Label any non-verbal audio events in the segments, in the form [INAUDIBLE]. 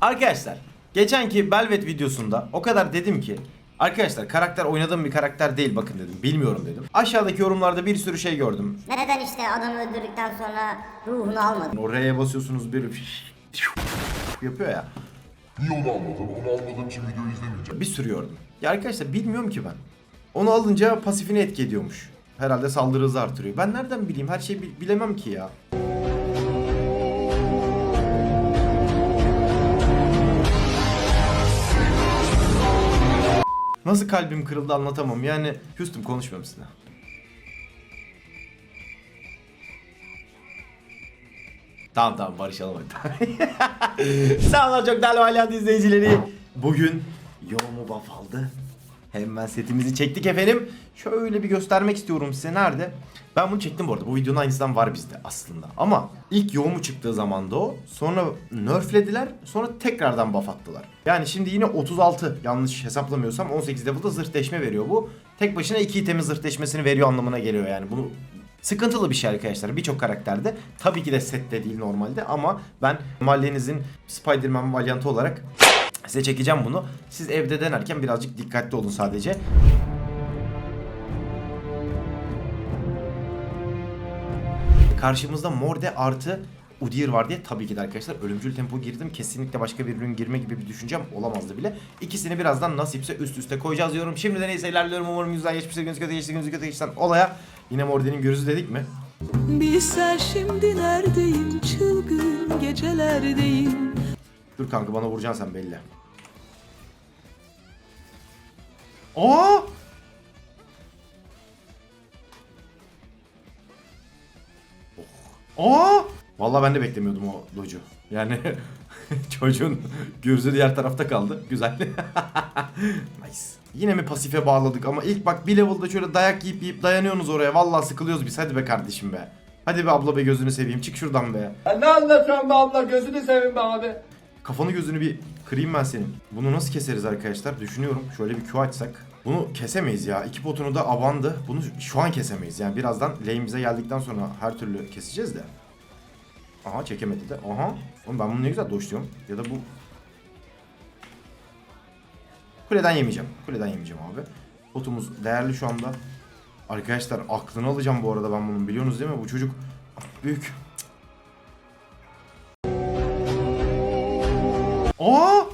Arkadaşlar geçenki Belvet videosunda o kadar dedim ki Arkadaşlar karakter oynadığım bir karakter değil bakın dedim. Bilmiyorum dedim. Aşağıdaki yorumlarda bir sürü şey gördüm. Neden işte adamı öldürdükten sonra ruhunu almadın? Oraya basıyorsunuz bir yapıyor ya. Niye onu almadın? Onu almadığım için video izlemeyeceğim. Bir sürü gördüm. Ya arkadaşlar bilmiyorum ki ben. Onu alınca pasifini etki ediyormuş. Herhalde saldırı hızı artırıyor. Ben nereden bileyim? Her şeyi bi- bilemem ki ya. Nasıl kalbim kırıldı anlatamam. Yani küstüm konuşmuyorum sizinle. Tamam tamam barışalım hadi. [LAUGHS] Olun çok değerli Alyan izleyicileri. Bugün yoğumu buff aldı. Hemen setimizi çektik efendim. Şöyle bir göstermek istiyorum size. Nerede? Ben bunu çektim bu arada. Bu videonun aynısından var bizde aslında. Ama ilk yoğumu çıktığı zamanda o. Sonra nerflediler. Sonra tekrardan buff attılar. Yani şimdi yine 36 yanlış hesaplamıyorsam 18 level'da zırh deşme veriyor bu. Tek başına 2 itemin zırh deşmesini veriyor anlamına geliyor yani. Bunu Sıkıntılı bir şey arkadaşlar birçok karakterde. Tabii ki de sette değil normalde ama ben mahallenizin Spider-Man valyantı olarak size çekeceğim bunu. Siz evde denerken birazcık dikkatli olun sadece. Karşımızda Morde artı Udyr var diye tabii ki de arkadaşlar ölümcül tempo girdim. Kesinlikle başka bir ürün girme gibi bir düşüncem olamazdı bile. İkisini birazdan nasipse üst üste koyacağız diyorum. Şimdiden iyi seyirler diliyorum. Umarım güzel geçmiştir. Gününüz kötü geçti. Gününüz kötü geçti. Olaya yine Morde'nin gözü dedik mi? Bilsen şimdi neredeyim çılgın gecelerdeyim Dur kanka bana vuracaksın sen belli. Aa! Oh. Aa! Vallahi ben de beklemiyordum o docu. Yani [LAUGHS] çocuğun gözü diğer tarafta kaldı. Güzel. [LAUGHS] nice. Yine mi pasife bağladık ama ilk bak bir level'da şöyle dayak yiyip yiyip dayanıyorsunuz oraya. Vallahi sıkılıyoruz biz. Hadi be kardeşim be. Hadi be abla be gözünü seveyim. Çık şuradan be. Ya ne anlatıyorsun be abla gözünü seveyim be abi. Kafanı gözünü bir kırayım ben senin. Bunu nasıl keseriz arkadaşlar? Düşünüyorum. Şöyle bir Q açsak. Bunu kesemeyiz ya. İki potunu da abandı. Bunu şu an kesemeyiz. Yani birazdan lane bize geldikten sonra her türlü keseceğiz de. Aha çekemedi de. Aha. Oğlum ben bunu ne güzel doşluyorum. Ya da bu... Kuleden yemeyeceğim. Kuleden yemeyeceğim abi. Potumuz değerli şu anda. Arkadaşlar aklını alacağım bu arada ben bunun biliyorsunuz değil mi? Bu çocuk büyük. Aa!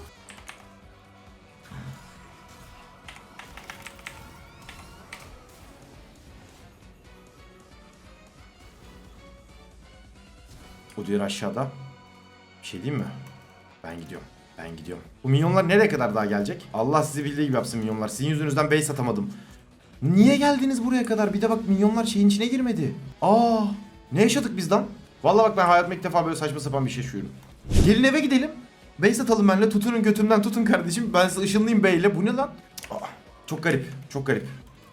O diğer aşağıda. Bir şey diyeyim mi? Ben gidiyorum. Ben gidiyorum. Bu minyonlar nereye kadar daha gelecek? Allah sizi bildiği gibi yapsın minyonlar. Sizin yüzünüzden base atamadım. Niye geldiniz buraya kadar? Bir de bak minyonlar şeyin içine girmedi. Aa! Ne yaşadık biz lan? Vallahi bak ben hayatımda ilk defa böyle saçma sapan bir şey yaşıyorum. Gelin eve gidelim. Base atalım benimle. Tutunun götümden tutun kardeşim. Ben size ışınlayayım beyle. Bu ne lan? Aa, çok garip. Çok garip.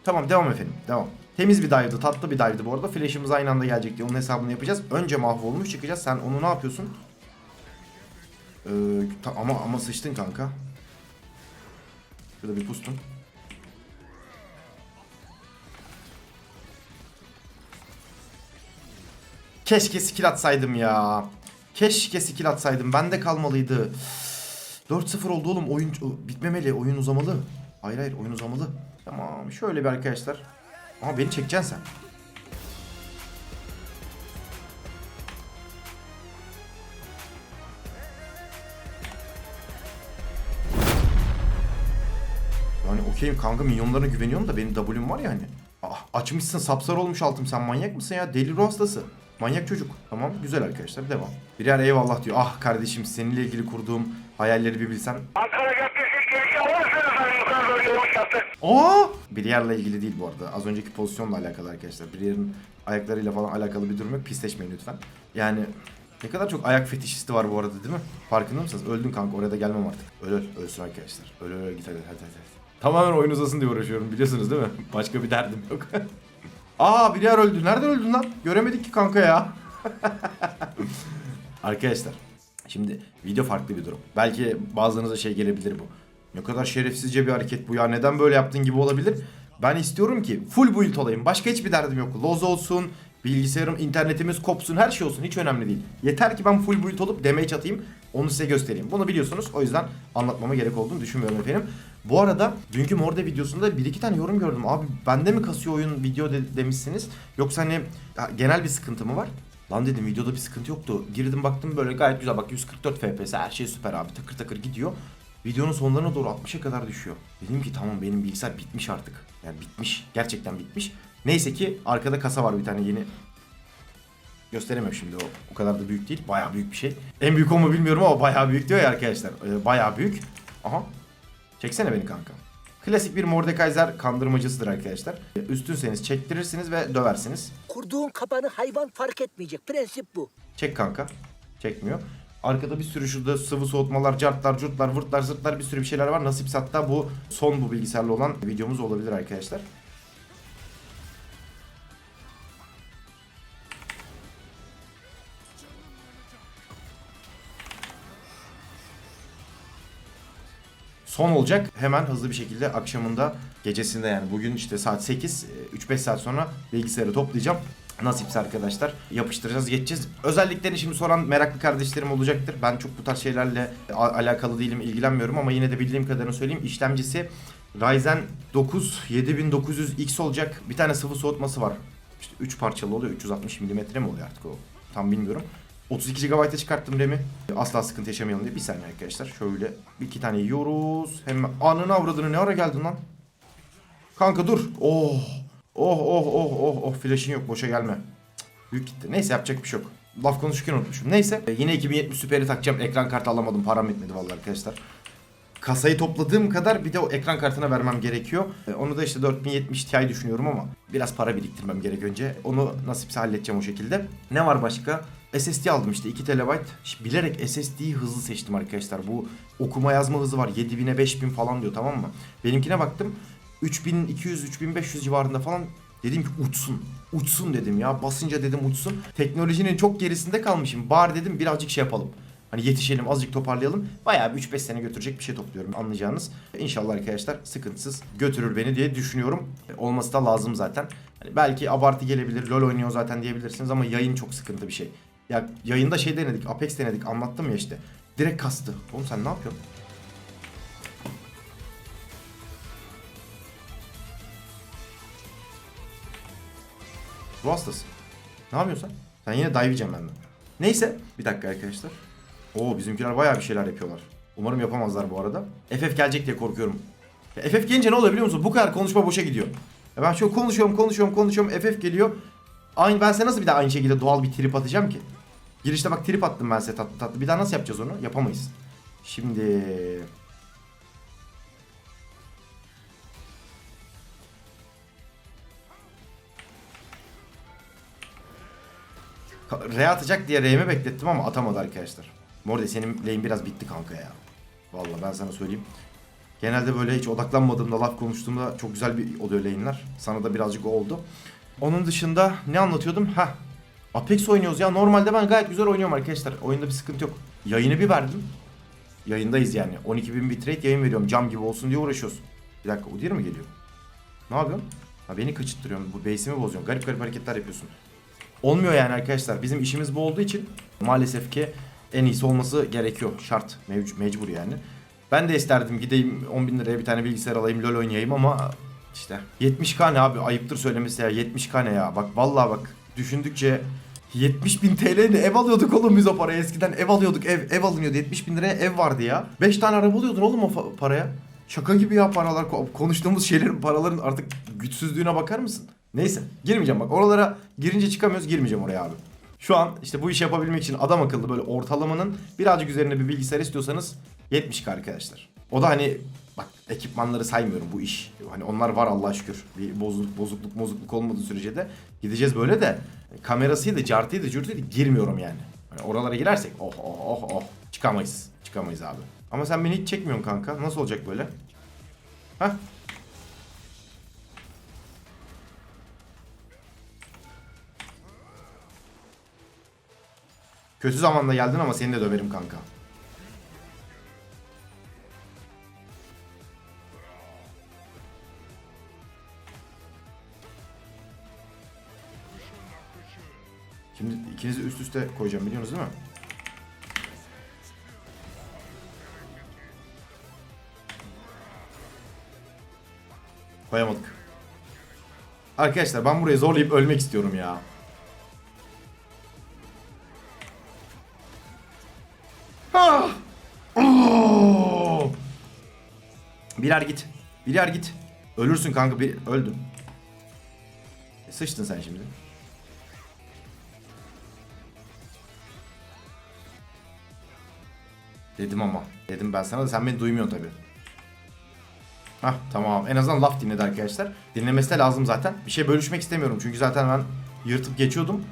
Tamam devam efendim. Devam. Temiz bir dive'dı. Tatlı bir dive'dı bu arada. Flash'ımız aynı anda gelecek diye onun hesabını yapacağız. Önce mahvolmuş çıkacağız. Sen onu ne yapıyorsun? Ee, ama ama sıçtın kanka. Şurada bir pustun. Keşke skill atsaydım ya. Keşke skill atsaydım. Bende kalmalıydı. 4-0 oldu oğlum. Oyun bitmemeli. Oyun uzamalı. Hayır hayır oyun uzamalı. Tamam şöyle bir arkadaşlar. Ama beni çekeceksin sen. Yani okeyim kanka minyonlarına güveniyorum da benim W'm var ya hani. Ah, açmışsın sapsarı olmuş altım sen manyak mısın ya? Deli ruh hastası. Manyak çocuk. Tamam güzel arkadaşlar devam. Birer eyvallah diyor. Ah kardeşim seninle ilgili kurduğum hayalleri bir bilsen. Ankara Caddesi girişi yukarı doğru. Aa! İlgili değil bu arada. Az önceki pozisyonla alakalı arkadaşlar. Brier'in ayaklarıyla falan alakalı bir durum yok. Pisleşmeyin lütfen. Yani ne kadar çok ayak fetişisti var bu arada değil mi? Farkında mısınız? Öldün kanka oraya da gelmem artık. Öl öl. Ölsün arkadaşlar. Öl öl öl. git hadi hadi hadi. Tamamen oyun uzasın diye uğraşıyorum biliyorsunuz değil mi? Başka bir derdim yok. [LAUGHS] Aa Brier öldü. Nereden öldün lan? Göremedik ki kanka ya. [LAUGHS] Arkadaşlar şimdi video farklı bir durum. Belki bazılarınıza şey gelebilir bu. Ne kadar şerefsizce bir hareket bu ya. Neden böyle yaptın gibi olabilir. Ben istiyorum ki full build olayım. Başka hiçbir derdim yok. Loz olsun, bilgisayarım, internetimiz kopsun, her şey olsun hiç önemli değil. Yeter ki ben full build olup damage atayım, onu size göstereyim. Bunu biliyorsunuz. O yüzden anlatmama gerek olduğunu düşünmüyorum efendim. Bu arada dünkü Morde videosunda bir iki tane yorum gördüm. Abi bende mi kasıyor oyun video de- demişsiniz. Yoksa hani ha, genel bir sıkıntı mı var? Lan dedim videoda bir sıkıntı yoktu. Girdim baktım böyle gayet güzel bak 144 FPS her şey süper abi takır takır gidiyor. Videonun sonlarına doğru 60'a kadar düşüyor. Dedim ki tamam benim bilgisayar bitmiş artık. Yani bitmiş. Gerçekten bitmiş. Neyse ki arkada kasa var bir tane yeni. Gösteremiyorum şimdi o. O kadar da büyük değil. Bayağı büyük bir şey. En büyük o mu bilmiyorum ama bayağı büyük diyor ya arkadaşlar. Ee, bayağı büyük. Aha. Çeksene beni kanka. Klasik bir Mordekaiser kandırmacısıdır arkadaşlar. Ee, Üstünseniz çektirirsiniz ve döversiniz. Kurduğun kabanı hayvan fark etmeyecek. Prensip bu. Çek kanka. Çekmiyor. Arkada bir sürü şurada sıvı soğutmalar, cartlar, curtlar, vırtlar, zırtlar bir sürü bir şeyler var. Nasipse hatta bu son bu bilgisayarla olan videomuz olabilir arkadaşlar. Son olacak. Hemen hızlı bir şekilde akşamında gecesinde yani bugün işte saat 8 e, 3-5 saat sonra bilgisayarı toplayacağım. Nasipse arkadaşlar yapıştıracağız geçeceğiz. Özelliklerini şimdi soran meraklı kardeşlerim olacaktır. Ben çok bu tarz şeylerle alakalı değilim ilgilenmiyorum ama yine de bildiğim kadarını söyleyeyim. İşlemcisi Ryzen 9 7900X olacak. Bir tane sıvı soğutması var. İşte 3 parçalı oluyor. 360 mm mi oluyor artık o? Tam bilmiyorum. 32 GB'a çıkarttım RAM'i. Asla sıkıntı yaşamayalım diye. Bir saniye arkadaşlar. Şöyle bir iki tane yiyoruz. Hemen anını avradını ne ara geldin lan? Kanka dur. Oh. Oh oh oh oh oh flash'in yok boşa gelme. Büyük gitti. Neyse yapacak bir şey yok. Laf konuşurken unutmuşum. Neyse e, yine 2070 Super'i takacağım. Ekran kartı alamadım. Param etmedi vallahi arkadaşlar. Kasayı topladığım kadar bir de o ekran kartına vermem gerekiyor. E, Onu da işte 4070 Ti düşünüyorum ama biraz para biriktirmem gerek önce. Onu nasipse halledeceğim o şekilde. Ne var başka? SSD aldım işte 2 TB. Bilerek SSD'yi hızlı seçtim arkadaşlar. Bu okuma yazma hızı var 7000'e 5000 falan diyor tamam mı? Benimkine baktım 3200-3500 civarında falan dedim ki uçsun. Uçsun dedim ya basınca dedim uçsun. Teknolojinin çok gerisinde kalmışım. Bari dedim birazcık şey yapalım. Hani yetişelim azıcık toparlayalım. Bayağı bir 3-5 sene götürecek bir şey topluyorum anlayacağınız. İnşallah arkadaşlar sıkıntısız götürür beni diye düşünüyorum. E, Olması da lazım zaten. Hani belki abartı gelebilir. LoL oynuyor zaten diyebilirsiniz ama yayın çok sıkıntı bir şey. Ya yayında şey denedik, Apex denedik. Anlattım ya işte. Direkt kastı. Oğlum sen ne yapıyorsun? Ruh hastası. Ne yapıyorsun sen? Sen yine dive yiyeceğim benden. Neyse. Bir dakika arkadaşlar. Oo bizimkiler bayağı bir şeyler yapıyorlar. Umarım yapamazlar bu arada. FF gelecek diye korkuyorum. Ya FF gelince ne oluyor biliyor musun? Bu kadar konuşma boşa gidiyor. Ya ben şöyle konuşuyorum, konuşuyorum, konuşuyorum. FF geliyor. Aynı ben size nasıl bir daha aynı şekilde doğal bir trip atacağım ki? Girişte bak trip attım ben size tatlı tatlı. Bir daha nasıl yapacağız onu? Yapamayız. Şimdi R atacak diye R'mi beklettim ama atamadı arkadaşlar. Morde senin lane biraz bitti kanka ya. Vallahi ben sana söyleyeyim. Genelde böyle hiç odaklanmadığımda laf konuştuğumda çok güzel bir oluyor lane'ler. Sana da birazcık oldu. Onun dışında ne anlatıyordum? Ha. Apex oynuyoruz ya. Normalde ben gayet güzel oynuyorum arkadaşlar. Oyunda bir sıkıntı yok. Yayını bir verdim. Yayındayız yani. 12.000 bitrate yayın veriyorum. Cam gibi olsun diye uğraşıyoruz. Bir dakika diğeri mi geliyor? Ne yapıyorsun? Ha beni kaçırttırıyorsun. Bu base'imi bozuyorsun. Garip garip hareketler yapıyorsun. Olmuyor yani arkadaşlar. Bizim işimiz bu olduğu için maalesef ki en iyisi olması gerekiyor. Şart. Mevc mecbur yani. Ben de isterdim gideyim 10 bin liraya bir tane bilgisayar alayım LoL oynayayım ama işte 70k ne abi ayıptır söylemesi ya 70k ne ya bak vallahi bak düşündükçe 70 bin TL ne ev alıyorduk oğlum biz o paraya eskiden ev alıyorduk ev ev alınıyordu 70 bin liraya ev vardı ya 5 tane araba alıyordun oğlum o paraya Şaka gibi ya paralar Ko- konuştuğumuz şeylerin paraların artık güçsüzlüğüne bakar mısın? Neyse girmeyeceğim bak oralara girince çıkamıyoruz girmeyeceğim oraya abi. Şu an işte bu işi yapabilmek için adam akıllı böyle ortalamanın birazcık üzerine bir bilgisayar istiyorsanız 70k arkadaşlar. O da hani bak ekipmanları saymıyorum bu iş. Hani onlar var Allah'a şükür. Bir bozukluk bozukluk bozukluk olmadığı sürece de gideceğiz böyle de kamerasıydı, cartıydı, cürtüydü girmiyorum yani. Hani oralara girersek oh oh oh oh çıkamayız. Çıkamayız abi. Ama sen beni hiç çekmiyorsun kanka. Nasıl olacak böyle? Hah Kötü zamanda geldin ama seni de döverim kanka. Şimdi ikinizi üst üste koyacağım biliyorsunuz değil mi? Koyamadık. Arkadaşlar ben burayı zorlayıp ölmek istiyorum ya. Birer git. Birer git. Ölürsün kanka. Bir... Öldün. E, sıçtın sen şimdi. Dedim ama. Dedim ben sana da sen beni duymuyorsun tabi. Hah tamam. En azından laf dinledi arkadaşlar. Dinlemesi de lazım zaten. Bir şey bölüşmek istemiyorum. Çünkü zaten ben yırtıp geçiyordum.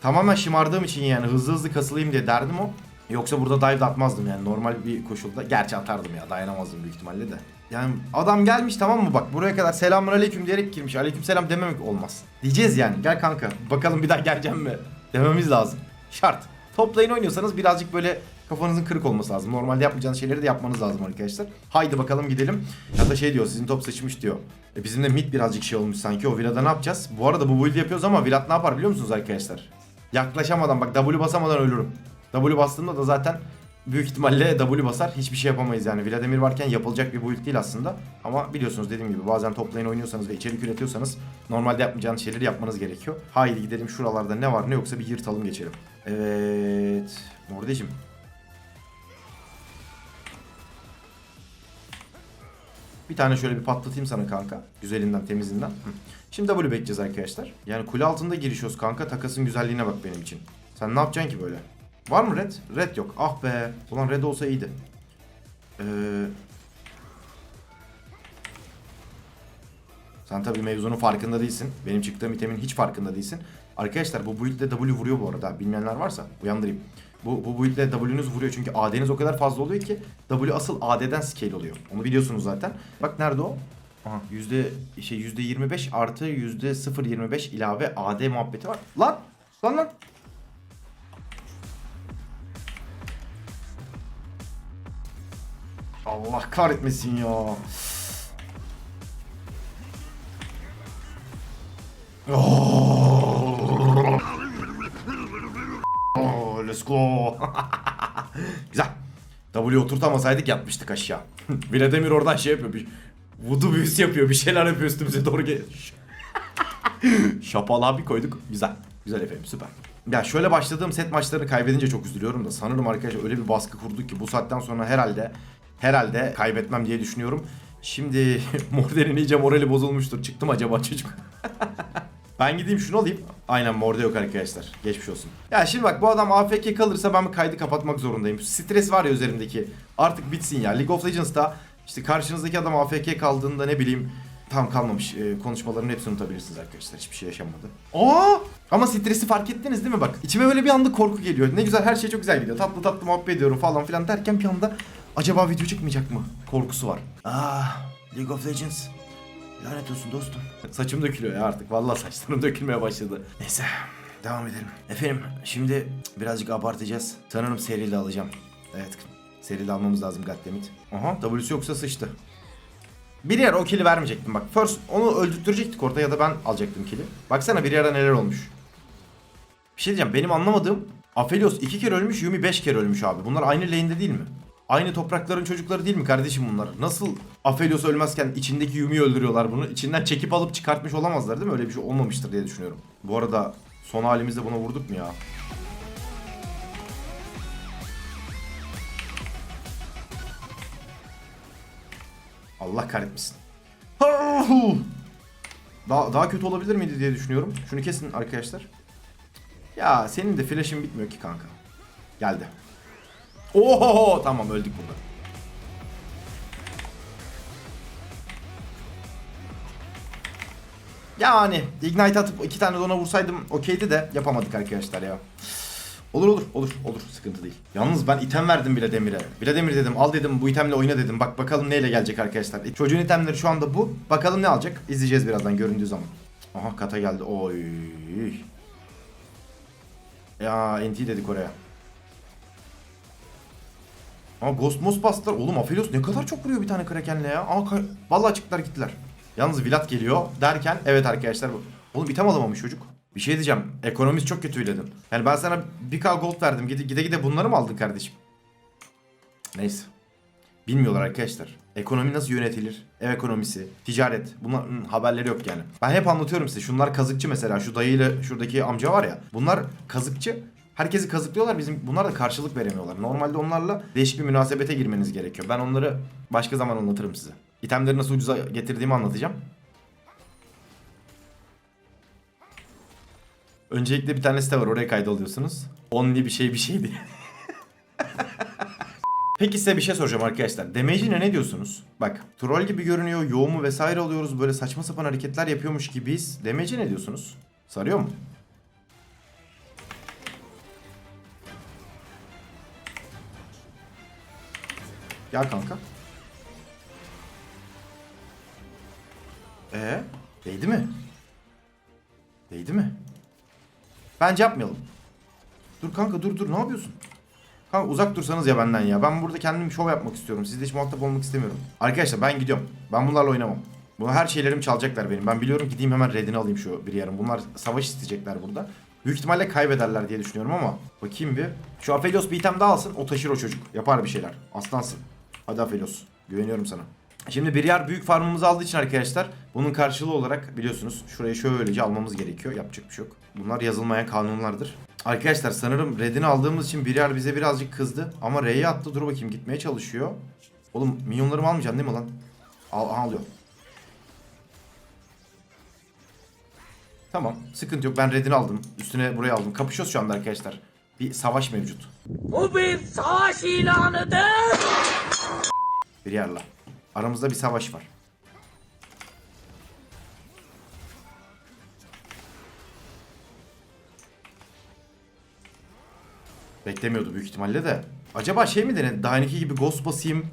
Tamamen şımardığım için yani hızlı hızlı kasılayım diye derdim o. Yoksa burada dive atmazdım yani normal bir koşulda. Gerçi atardım ya dayanamazdım büyük ihtimalle de. Yani adam gelmiş tamam mı bak buraya kadar selamun aleyküm diyerek girmiş. Aleyküm selam dememek olmaz. Diyeceğiz yani gel kanka bakalım bir daha geleceğim mi dememiz lazım. Şart. Top lane oynuyorsanız birazcık böyle kafanızın kırık olması lazım. Normalde yapmayacağınız şeyleri de yapmanız lazım arkadaşlar. Haydi bakalım gidelim. Ya da şey diyor sizin top sıçmış diyor. E bizim de mid birazcık şey olmuş sanki. O Vlad'a ne yapacağız? Bu arada bu build yapıyoruz ama Vlad ne yapar biliyor musunuz arkadaşlar? Yaklaşamadan bak W basamadan ölürüm. W bastığımda da zaten büyük ihtimalle W basar. Hiçbir şey yapamayız yani. Vladimir varken yapılacak bir build değil aslında. Ama biliyorsunuz dediğim gibi bazen top lane oynuyorsanız ve içerik üretiyorsanız normalde yapmayacağınız şeyleri yapmanız gerekiyor. Haydi gidelim şuralarda ne var ne yoksa bir yırtalım geçelim. Evet. Mordecim. Bir tane şöyle bir patlatayım sana kanka. Güzelinden, temizinden. Şimdi W bekleyeceğiz arkadaşlar. Yani kule altında girişiyoruz kanka. Takasın güzelliğine bak benim için. Sen ne yapacaksın ki böyle? Var mı red? Red yok. Ah be. Ulan red olsa iyiydi. Ee... Sen tabii mevzunun farkında değilsin. Benim çıktığım itemin hiç farkında değilsin. Arkadaşlar bu build'de W vuruyor bu arada. Bilmeyenler varsa uyandırayım. Bu, bu build'de W'nüz vuruyor çünkü AD'niz o kadar fazla oluyor ki W asıl AD'den scale oluyor. Onu biliyorsunuz zaten. Bak nerede o? Aha yüzde şey yüzde 25 artı yüzde 0.25 ilave AD muhabbeti var. Lan! Lan lan! Allah kahretmesin ya. Oh. Oh, let's go. [LAUGHS] Güzel. W oturtamasaydık yatmıştık aşağı. [LAUGHS] Vladimir oradan şey yapıyor. Bir voodoo büyüsü yapıyor. Bir şeyler yapıyor üstümüze doğru gel. [LAUGHS] Şapalığa bir koyduk. Güzel. Güzel efendim süper. Ya şöyle başladığım set maçlarını kaybedince çok üzülüyorum da sanırım arkadaşlar öyle bir baskı kurduk ki bu saatten sonra herhalde herhalde kaybetmem diye düşünüyorum. Şimdi [LAUGHS] Morden'in iyice morali bozulmuştur. Çıktım acaba çocuk. [LAUGHS] Ben gideyim şunu alayım. Aynen morde yok arkadaşlar. Geçmiş olsun. Ya şimdi bak bu adam AFK kalırsa ben kaydı kapatmak zorundayım. Stres var ya üzerimdeki. Artık bitsin ya. League of Legends'ta işte karşınızdaki adam AFK kaldığında ne bileyim tam kalmamış. Ee, konuşmaların hepsini unutabilirsiniz arkadaşlar. Hiçbir şey yaşanmadı. Aa! Ama stresi fark ettiniz değil mi bak? İçime böyle bir anda korku geliyor. Ne güzel her şey çok güzel gidiyor. Tatlı tatlı muhabbet ediyorum falan filan derken bir anda acaba video çıkmayacak mı? Korkusu var. Ah, League of Legends. Lanet olsun dostum. Saçım dökülüyor ya artık. Vallahi saçlarım dökülmeye başladı. Neyse. Devam edelim. Efendim şimdi birazcık abartacağız. Sanırım serili alacağım. Evet. Serili almamız lazım Goddammit. Aha W'su yoksa sıçtı. Bir yer o kili vermeyecektim bak. First onu öldürtecektik orada ya da ben alacaktım kili. Baksana bir yerde neler olmuş. Bir şey diyeceğim benim anlamadığım Aphelios iki kere ölmüş Yumi beş kere ölmüş abi. Bunlar aynı lane'de değil mi? Aynı toprakların çocukları değil mi kardeşim bunlar? Nasıl Aphelios ölmezken içindeki Yumi'yi öldürüyorlar bunu? İçinden çekip alıp çıkartmış olamazlar değil mi? Öyle bir şey olmamıştır diye düşünüyorum. Bu arada son halimizde buna vurduk mu ya? Allah kahretmesin. Daha, daha kötü olabilir miydi diye düşünüyorum. Şunu kesin arkadaşlar. Ya senin de flash'ın bitmiyor ki kanka. Geldi. Oho tamam öldük burada. Yani ignite atıp iki tane de ona vursaydım okeydi de yapamadık arkadaşlar ya. Olur olur olur olur sıkıntı değil. Yalnız ben item verdim bile Demir'e. Bile Demir dedim al dedim bu itemle oyna dedim. Bak bakalım neyle gelecek arkadaşlar. E, Çocuğun itemleri şu anda bu. Bakalım ne alacak. İzleyeceğiz birazdan göründüğü zaman. Aha kata geldi. Oy. Ya NT dedik oraya. Ama Ghost Most bastılar. Oğlum Aphelios ne kadar çok vuruyor bir tane Kraken'le ya. Kay- vallahi çıktılar gittiler. Yalnız Vlad geliyor derken evet arkadaşlar. Oğlum item alamamış çocuk. Bir şey diyeceğim. Ekonomist çok kötü ödedim. Yani ben sana 1k gold verdim. Gide gide, gide bunları mı aldın kardeşim? Neyse. Bilmiyorlar arkadaşlar. Ekonomi nasıl yönetilir? Ev ekonomisi, ticaret. Bunların haberleri yok yani. Ben hep anlatıyorum size. Şunlar kazıkçı mesela. Şu dayıyla şuradaki amca var ya. Bunlar kazıkçı. Herkesi kazıklıyorlar. Bizim bunlar da karşılık veremiyorlar. Normalde onlarla değişik bir münasebete girmeniz gerekiyor. Ben onları başka zaman anlatırım size. İtemleri nasıl ucuza getirdiğimi anlatacağım. Öncelikle bir tane site var. Oraya kaydoluyorsunuz. Only bir şey bir şey diye. [LAUGHS] Peki size bir şey soracağım arkadaşlar. Damage'ine ne diyorsunuz? Bak troll gibi görünüyor. Yoğumu vesaire alıyoruz. Böyle saçma sapan hareketler yapıyormuş gibiyiz. Damage'e ne diyorsunuz? Sarıyor mu? Gel kanka. Ee, değdi mi? Değdi mi? Bence yapmayalım. Dur kanka dur dur ne yapıyorsun? Kanka uzak dursanız ya benden ya. Ben burada kendim şov yapmak istiyorum. Sizle hiç muhatap olmak istemiyorum. Arkadaşlar ben gidiyorum. Ben bunlarla oynamam. Bu her şeylerimi çalacaklar benim. Ben biliyorum gideyim hemen redini alayım şu bir yarım. Bunlar savaş isteyecekler burada. Büyük ihtimalle kaybederler diye düşünüyorum ama bakayım bir. Şu Aphelios bir item daha alsın. O taşır o çocuk. Yapar bir şeyler. Aslansın. Hadi Aphelios. Güveniyorum sana. Şimdi bir yer büyük farmımızı aldığı için arkadaşlar bunun karşılığı olarak biliyorsunuz şurayı şöylece almamız gerekiyor. Yapacak bir şey yok. Bunlar yazılmayan kanunlardır. Arkadaşlar sanırım redini aldığımız için bir yer bize birazcık kızdı. Ama R'ye attı. Dur bakayım gitmeye çalışıyor. Oğlum minyonlarımı almayacaksın değil mi lan? Al, alıyor. Tamam. Sıkıntı yok. Ben redini aldım. Üstüne buraya aldım. Kapışıyoruz şu anda arkadaşlar. Bir savaş mevcut. Bu bir savaş ilanıdır. Bir yerle. Aramızda bir savaş var. Beklemiyordu büyük ihtimalle de. Acaba şey mi denedi? Dahineki gibi ghost basayım,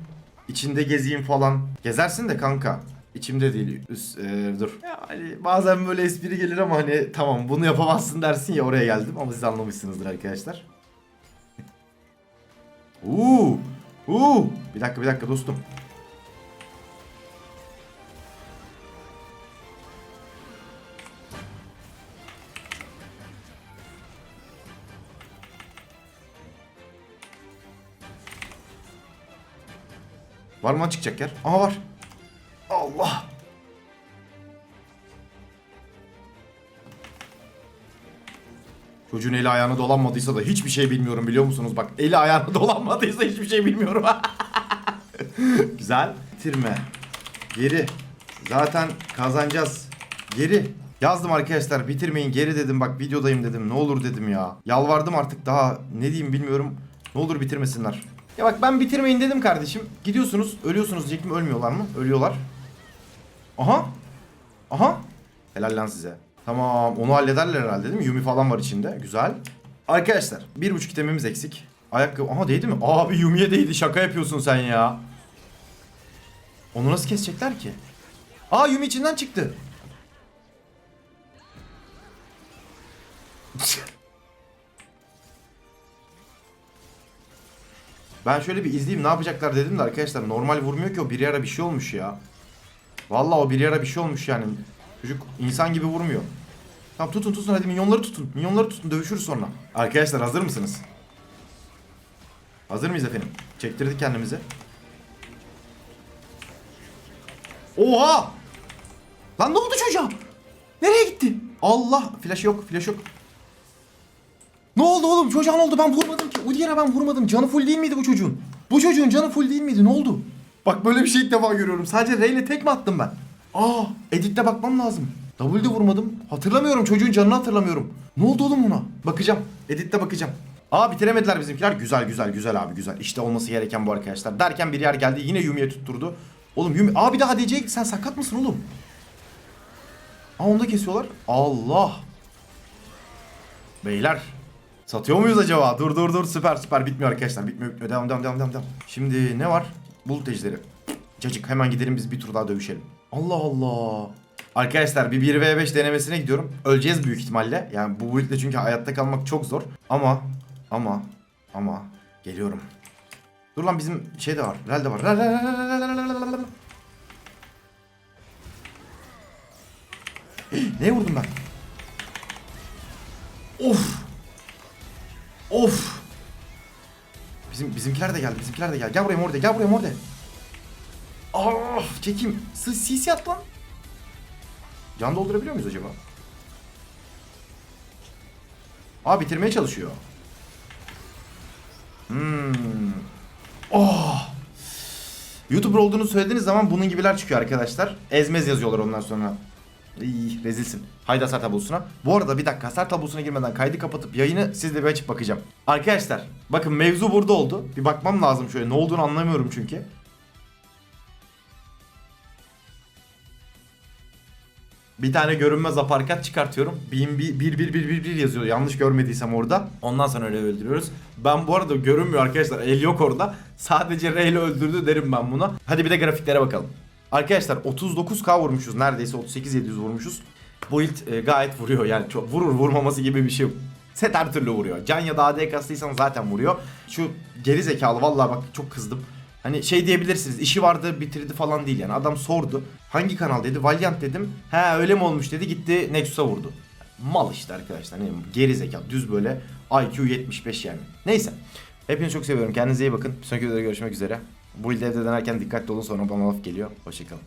içinde gezeyim falan. Gezersin de kanka. İçimde değil. Üst, e, dur. Ya hani bazen böyle espri gelir ama hani tamam bunu yapamazsın dersin ya oraya geldim ama siz anlamışsınızdır arkadaşlar. [LAUGHS] Uuu. Uuu. Bir dakika bir dakika dostum. Var mı çıkacak yer? Aha var. Allah. Çocuğun eli ayağına dolanmadıysa da hiçbir şey bilmiyorum biliyor musunuz? Bak eli ayağına [LAUGHS] dolanmadıysa hiçbir şey bilmiyorum. [LAUGHS] Güzel. Bitirme. Geri. Zaten kazanacağız. Geri. Yazdım arkadaşlar bitirmeyin geri dedim bak videodayım dedim ne olur dedim ya. Yalvardım artık daha ne diyeyim bilmiyorum. Ne olur bitirmesinler. Ya bak ben bitirmeyin dedim kardeşim. Gidiyorsunuz ölüyorsunuz diyecektim ölmüyorlar mı? Ölüyorlar. Aha. Aha. Helal lan size. Tamam onu hallederler herhalde değil mi? Yumi falan var içinde. Güzel. Arkadaşlar bir buçuk itemimiz eksik. Ayakkabı. Aha değdi mi? Abi Yumi'ye değdi. Şaka yapıyorsun sen ya. Onu nasıl kesecekler ki? Aa Yumi içinden çıktı. Ben şöyle bir izleyeyim ne yapacaklar dedim de arkadaşlar normal vurmuyor ki o bir ara bir şey olmuş ya. Vallahi o bir ara bir şey olmuş yani. Çocuk insan gibi vurmuyor. Tamam tutun tutun hadi minyonları tutun. Minyonları tutun dövüşürüz sonra. Arkadaşlar hazır mısınız? Hazır mıyız efendim? Çektirdik kendimizi. Oha! Lan ne oldu çocuğa? Nereye gitti? Allah! Flash yok, flash yok. Ne oldu oğlum? Çocuğa ne oldu? Ben vurmadım ki. Udiyar'a ben vurmadım. Canı full değil miydi bu çocuğun? Bu çocuğun canı full değil miydi? Ne oldu? Bak böyle bir şey ilk defa görüyorum. Sadece R ile tek mi attım ben? Aa, editte bakmam lazım. W'de vurmadım. Hatırlamıyorum. Çocuğun canını hatırlamıyorum. Ne oldu oğlum buna? Bakacağım. Editte bakacağım. Aa bitiremediler bizimkiler. Güzel güzel güzel abi güzel. İşte olması gereken bu arkadaşlar. Derken bir yer geldi. Yine Yumi'ye tutturdu. Oğlum Yumi... Aa bir daha diyecek. Sen sakat mısın oğlum? Aa onu da kesiyorlar. Allah. Beyler. Satıyor muyuz acaba? Dur dur dur süper süper bitmiyor arkadaşlar. Bitmiyor bitmiyor. Devam devam devam devam. Şimdi ne var? Bulut ejderi. Cacık hemen gidelim biz bir tur daha dövüşelim. Allah Allah. Arkadaşlar bir 1v5 denemesine gidiyorum. Öleceğiz büyük ihtimalle. Yani bu build'le çünkü hayatta kalmak çok zor. Ama ama ama geliyorum. Dur lan bizim şey de var. Rel de var. Rel, rel, vurdum ben? Of. Of. Bizim bizimkiler de geldi. Bizimkiler de geldi. Gel buraya Morde. Gel buraya Morde. Of çekeyim. Siz CC at lan. Can doldurabiliyor muyuz acaba? Aa bitirmeye çalışıyor. Hmm. Oh. YouTuber olduğunu söylediğiniz zaman bunun gibiler çıkıyor arkadaşlar. Ezmez yazıyorlar ondan sonra. İyi rezilsin. Haydi hasar tablosuna. Bu arada bir dakika hasar tablosuna girmeden kaydı kapatıp yayını sizle bir açıp bakacağım. Arkadaşlar bakın mevzu burada oldu. Bir bakmam lazım şöyle ne olduğunu anlamıyorum çünkü. Bir tane görünmez aparkat çıkartıyorum. 111111 yazıyor yanlış görmediysem orada. Ondan sonra öyle öldürüyoruz. Ben bu arada görünmüyor arkadaşlar. El yok orada. Sadece R öldürdü derim ben buna. Hadi bir de grafiklere bakalım. Arkadaşlar 39k vurmuşuz. Neredeyse 38700 vurmuşuz. Bu build e, gayet vuruyor yani çok vurur vurmaması gibi bir şey. Set her türlü vuruyor. Can ya da AD kastıysan zaten vuruyor. Şu geri zekalı vallahi bak çok kızdım. Hani şey diyebilirsiniz işi vardı bitirdi falan değil yani adam sordu. Hangi kanal dedi Valiant dedim. He öyle mi olmuş dedi gitti Nexus'a vurdu. Mal işte arkadaşlar ne geri zeka düz böyle IQ 75 yani. Neyse. Hepinizi çok seviyorum kendinize iyi bakın. Bir sonraki videoda görüşmek üzere. Bu ilde evde denerken dikkatli olun sonra bana laf geliyor. Hoşçakalın.